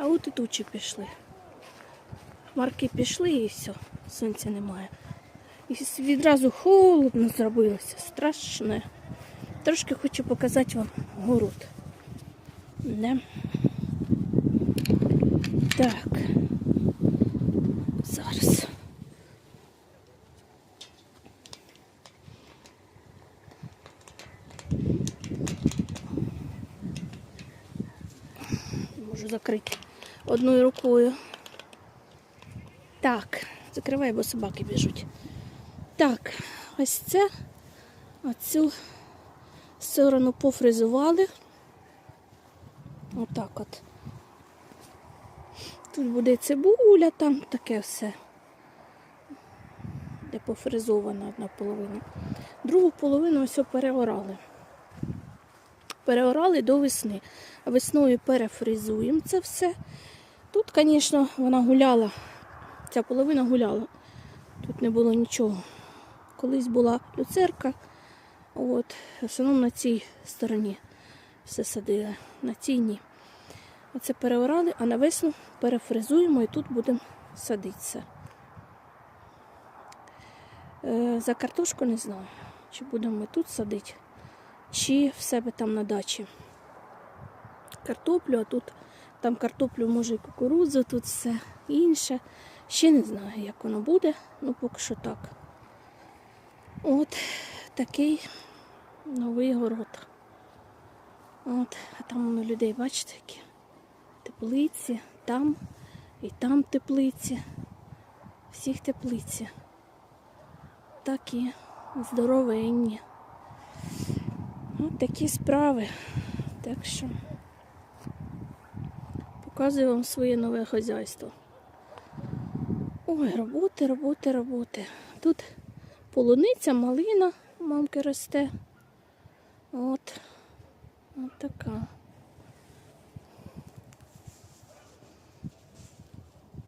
і тучі пішли. Марки пішли і все, сонця немає. І відразу холодно зробилося, страшне. Трошки хочу показати вам город. Не? Так. Зараз. Можу закрити одною рукою. Так, закривай, бо собаки біжуть. Так, ось це. Оцю сторону пофризували. Отак от. Тут буде цибуля, там таке все. Де пофризована одна половина. Другу половину ось переорали. Переорали до весни. Весною перефризуємо це все. Тут, звісно, вона гуляла. Ця половина гуляла. Тут не було нічого. Колись була люцерка. От, в основному на цій стороні все садили, на цій ні. Оце переорали, а на весну перефризуємо і тут будемо садитися. Е, за картошку не знаю, чи будемо ми тут садити, чи в себе там на дачі. Картоплю, а тут там картоплю, може і кукурудзу, тут все інше. Ще не знаю, як воно буде, ну поки що так. От такий новий город. От, а там воно людей, бачите, які теплиці, там і там теплиці. Всіх теплиці. Такі здоровенні. От такі справи. Так що показую вам своє нове хазяйство. Ой, роботи, роботи, роботи. Тут полуниця, малина мамки росте. От. От така.